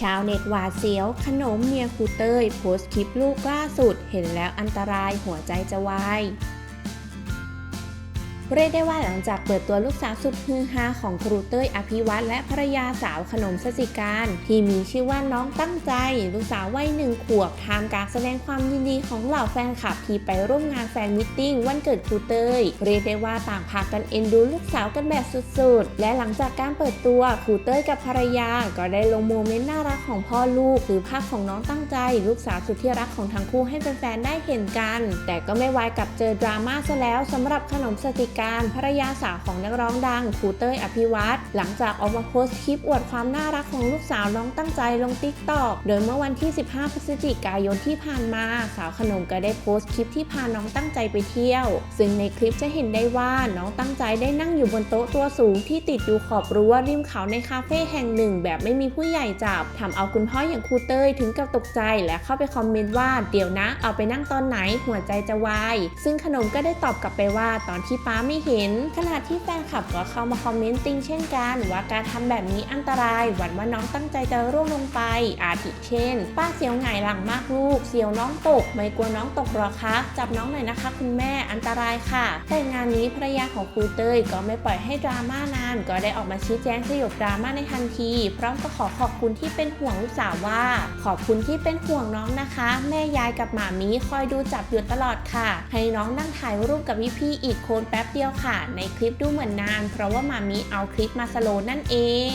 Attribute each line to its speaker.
Speaker 1: ชาวเน็ตหวาดเสียว ขนมเมียครูเต้ย โพสต์คลิปลูกล่าสุด เห็นแล้วอันตรายหัวใจจะวาย เรียกได้ว่าหลังจากเปิดตัวลูกสาวสุดฮือฮาของครูเต้ยอภิวัตและภรรยาสาวขนมสสิการ ที่มีชื่อว่าน้องตั้งใจ ลูกสาววัยหนึ่งขวบทามการแสดงความยินดีของเหล่าแฟนคลับที่ไปร่วมงานแฟนมิทติ้งวันเกิดครูเต้ยเรียกได้ว่าต่างพากันเอ็นดูลูกสาวกันแบบสุดๆ และหลังจากการเปิดตัวครูเต้ยกับภรรยา ก็ได้ลงโมเมนต์น่ารักของพ่อลูกหรือภาพของน้องตั้งใจ ลูกสาวสุดที่รักของทั้งคู่ให้แฟนๆได้เห็นกัน แต่ก็ไม่ไวายกับเจอดราม่าซะแล้วสำหรับขนมสติการภรรยาสาวของนักร้องดังครูเต้ยอภิวัตรหลังจากออกมาโพสต์คลิปอวดความน่ารักของลูกสาวน้องตั้งใจลงติ๊กตอกโดยเมื่อวันที่ 15 พฤศจิกายนที่ผ่านมา สาวขนมก็ได้โพสต์คลิปที่พาน้องตั้งใจไปเที่ยว ซึ่งในคลิปจะเห็นได้ว่าน้องตั้งใจได้นั่งอยู่บนโต๊ะตัวสูงที่ติดอยู่ขอบรั้วริมเขาในคาเฟ่แห่งหนึ่ง แบบไม่มีผู้ใหญ่จับทำเอาคุณพ่ออย่างครูเต้ยถึงกับตกใจและเข้าไปคอมเมนต์ว่าเดี๋ยวนะ เอาไปนั่งตอนไหนหัวใจจะวายซึ่งขนมก็ได้ตอบกลับไปว่าตอนที่ป้าไม่เห็น ขณะที่แฟนคลับก็เข้ามาคอมเมนต์ติงเช่นกัน ว่าการทำแบบนี้อันตราย หวั่นว่าน้องตั้งใจจะร่วงลงไป อาทิเช่น ป้าเสียวหงายหลังมากลูก เสียวน้องตก ไม่กลัวน้องตกหรอคะ จับน้องหน่อยนะคะ คุณแม่อันตรายค่ะ แต่งานนี้ภรรยาของครูเตยก็ไม่ปล่อยให้ดราม่านาน ก็ได้ออกมาชี้แจงสยบดราม่าในทันที พร้อมก็ขอขอบคุณที่เป็นห่วงลูกสาวว่า ขอบคุณที่เป็นห่วงน้องนะคะ แม่ยายกับหมามีคอยดูจับอยู่ตลอดค่ะ ให้น้องนั่งถ่ายรูปกับพี่ๆอีกคนแป๊บเดียวค่ะ ในคลิปดูเหมือนนาน เพราะว่ามามีเอาคลิปมาสโลว์นั่นเอง